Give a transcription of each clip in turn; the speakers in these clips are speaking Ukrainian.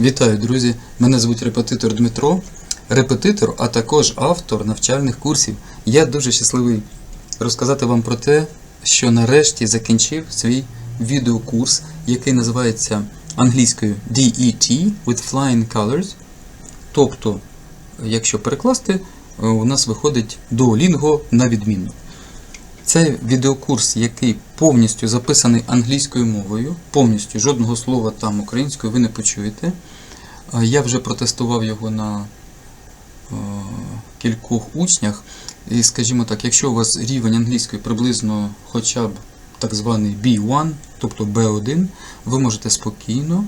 Вітаю, друзі! Мене звуть репетитор Дмитро, репетитор, а також автор навчальних курсів. Я дуже щасливий розказати вам про те, що нарешті закінчив свій відеокурс, який називається англійською DET with Flying Colors. Тобто, якщо перекласти, у нас виходить Duolingo на відмінно. Це відеокурс, який повністю записаний англійською мовою, повністю жодного слова там українською ви не почуєте. Е, Я вже протестував його на е, кількох учнях. І, скажімо так, якщо у вас рівень англійської приблизно хоча б так званий B1, тобто B1, ви можете спокійно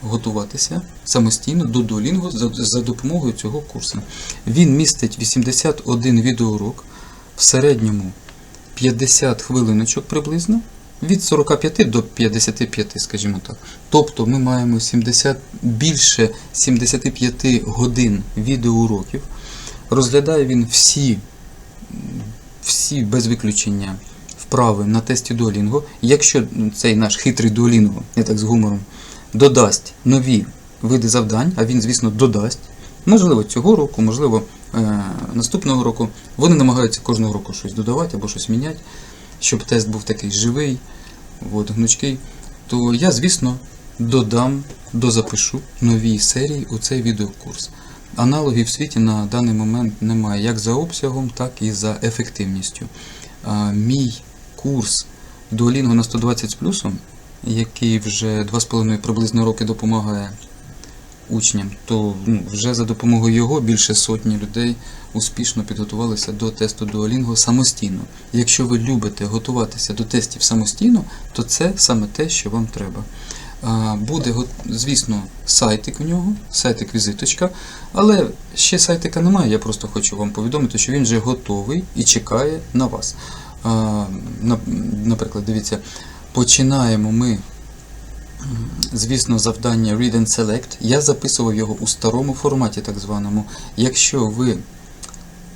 готуватися самостійно до Duolingo за, за допомогою цього курсу. Він містить 81 відеоурок, в середньому 50 хвилиночок приблизно, від 45 до 55, скажімо так. Тобто ми маємо 70, більше 75 годин відеоуроків. Розглядає він всі, всі без виключення вправи на тесті Duolingo. Якщо цей наш хитрий Duolingo, я так з гумором, додасть нові види завдань, а він, звісно, додасть, можливо, цього року, можливо, е, наступного року, вони намагаються кожного року щось додавати або щось міняти, щоб тест був такий живий, от, гнучкий, то я, звісно, додам, дозапишу нові серії у цей відеокурс. Аналогів в світі на даний момент немає як за обсягом, так і за ефективністю. Мій курс Duolingo на 120 з плюсом, який вже 2,5 приблизно роки допомагає учням, то ну, вже за допомогою його більше сотні людей успішно підготувалися до тесту Duolingo самостійно. Якщо ви любите готуватися до тестів самостійно, то це саме те, що вам треба. Буде, звісно, сайтик в нього, сайтик-візиточка, але ще сайтика немає, я просто хочу вам повідомити, що він вже готовий і чекає на вас. Наприклад, дивіться, починаємо ми звісно, завдання Read and Select. Я записував його у старому форматі, так званому. Якщо ви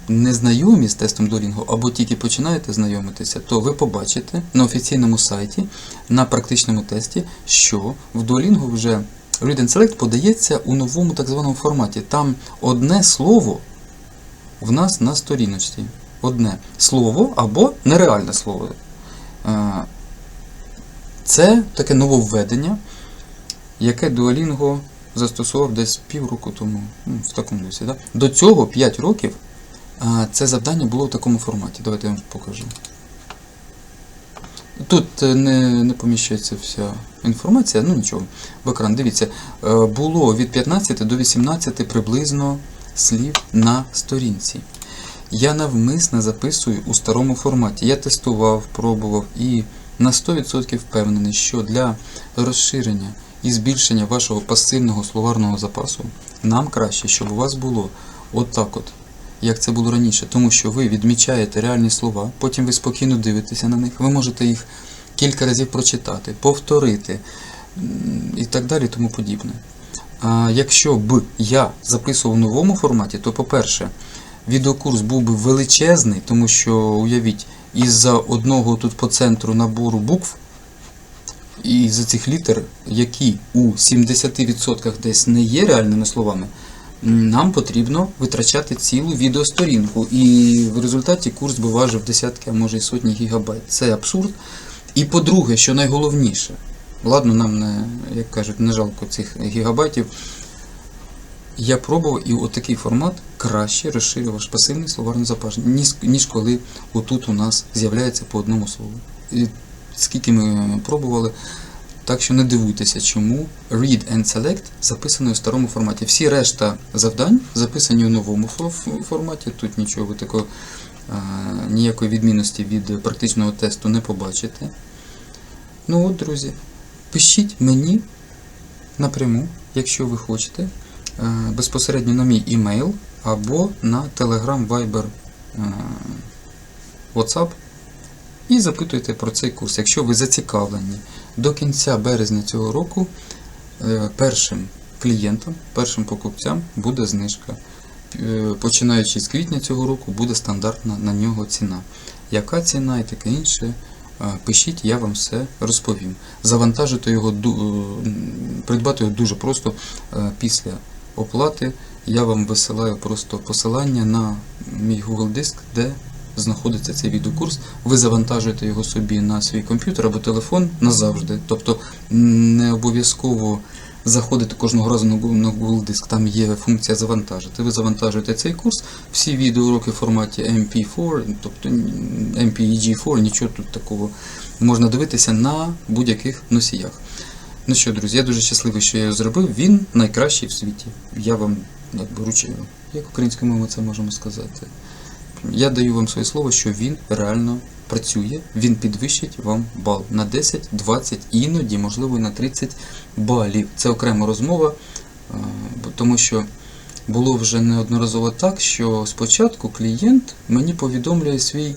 не знайомі з тестом Duolingo або тільки починаєте знайомитися, то ви побачите на офіційному сайті на практичному тесті, що в Duolingo вже Read and Select подається у новому так званому форматі. Там одне слово в нас на сторіночці. Одне слово або нереальне слово. Це таке нововведення, яке Duolingo застосував десь півроку тому, ну, в такому дусі. Да? До цього 5 років це завдання було в такому форматі. Давайте я вам покажу. Тут е, не, не поміщається вся інформація, ну нічого, в екран. Дивіться, е, було від 15 до 18 приблизно слів на сторінці. Я навмисно записую у старому форматі. Я тестував, пробував і на 100% впевнений, що для розширення і збільшення вашого пасивного словарного запасу нам краще, щоб у вас було отак от, як це було раніше, тому що ви відмічаєте реальні слова, потім ви спокійно дивитеся на них, ви можете їх кілька разів прочитати, повторити і так далі, тому подібне. А якщо б я записував в новому форматі, то, по-перше, відеокурс був би величезний, тому що, уявіть, із-за одного тут по центру набору букв, і з цих літер, які у 70% десь не є реальними словами, нам потрібно витрачати цілу відеосторінку. І в результаті курс би важив десятки, а може й сотні гігабайт. Це абсурд. І по-друге, що найголовніше, ладно, нам не, як кажуть, не жалко цих гігабайтів. Я пробував і отакий формат краще розширює ваш пасивний словарний запас, ніж, ніж коли отут у нас з'являється по одному слову. І скільки ми пробували, так що не дивуйтеся, чому Read and Select записаний у старому форматі. Всі решта завдань записані у новому форматі. Тут нічого ви такого ніякої відмінності від практичного тесту не побачите. Ну от, друзі, пишіть мені напряму, якщо ви хочете, безпосередньо на мій імейл або на Telegram, Viber, е, WhatsApp і запитуйте про цей курс, якщо ви зацікавлені. До кінця березня цього року е, першим клієнтам, першим покупцям буде знижка. Е, Починаючи з квітня цього року буде стандартна на нього ціна. Яка ціна і таке інше, е, пишіть, я вам все розповім. Завантажити його, е, придбати його дуже просто е, після оплати. Я вам висилаю просто посилання на мій Google диск, де знаходиться цей відеокурс. Ви завантажуєте його собі на свій комп'ютер або телефон назавжди. Тобто не обов'язково заходити кожного разу на Google, диск. Там є функція завантажити. Ви завантажуєте цей курс, всі відеоуроки в форматі MP4, тобто MPEG4, нічого тут такого можна дивитися на будь-яких носіях. Ну що, друзі, я дуже щасливий, що я його зробив. Він найкращий в світі. Я вам якби вручаю. Як українською мовою це можемо сказати? Я даю вам своє слово, що він реально працює, він підвищить вам бал на 10, 20, іноді, можливо, на 30 балів. Це окрема розмова, е, тому що було вже неодноразово так, що спочатку клієнт мені повідомляє свій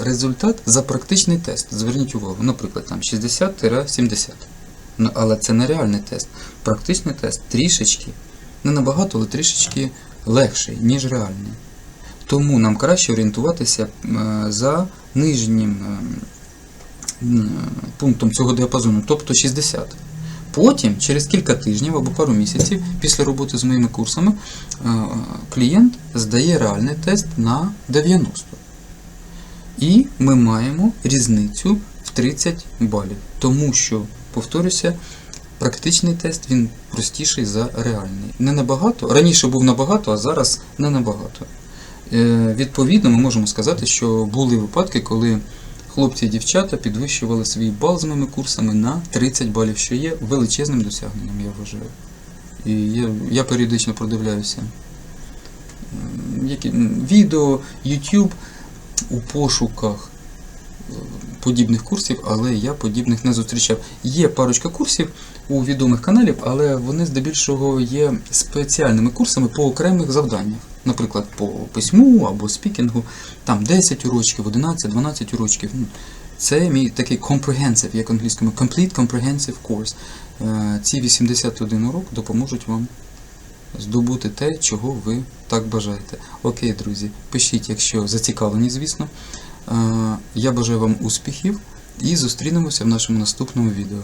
результат за практичний тест. Зверніть увагу, наприклад, там 60-70. Ну, але це не реальний тест. Практичний тест трішечки, не набагато, але трішечки легший, ніж реальний. Тому нам краще орієнтуватися е, за нижнім е, пунктом цього діапазону, тобто 60. Потім, через кілька тижнів або пару місяців після роботи з моїми курсами, е, клієнт здає реальний тест на 90. І ми маємо різницю в 30 балів. Тому що, повторюся, практичний тест він простіший за реальний. Не набагато. Раніше був набагато, а зараз не набагато. Е, Відповідно, ми можемо сказати, що були випадки, коли хлопці і дівчата підвищували свій бал з моїми курсами на 30 балів, що є величезним досягненням, я вважаю. І я, я періодично продивляюся які, відео, YouTube у пошуках е, подібних курсів, але я подібних не зустрічав. Є парочка курсів у відомих каналів, але вони здебільшого є спеціальними курсами по окремих завданнях. Наприклад, по письму або спікінгу, там 10 урочків, 11-12 урочків. Ну, Це мій такий comprehensive, як англійською, complete comprehensive course. Е, Ці 81 урок допоможуть вам здобути те, чого ви так бажаєте. Окей, друзі, пишіть, якщо зацікавлені, звісно. Е, Я бажаю вам успіхів і зустрінемося в нашому наступному відео.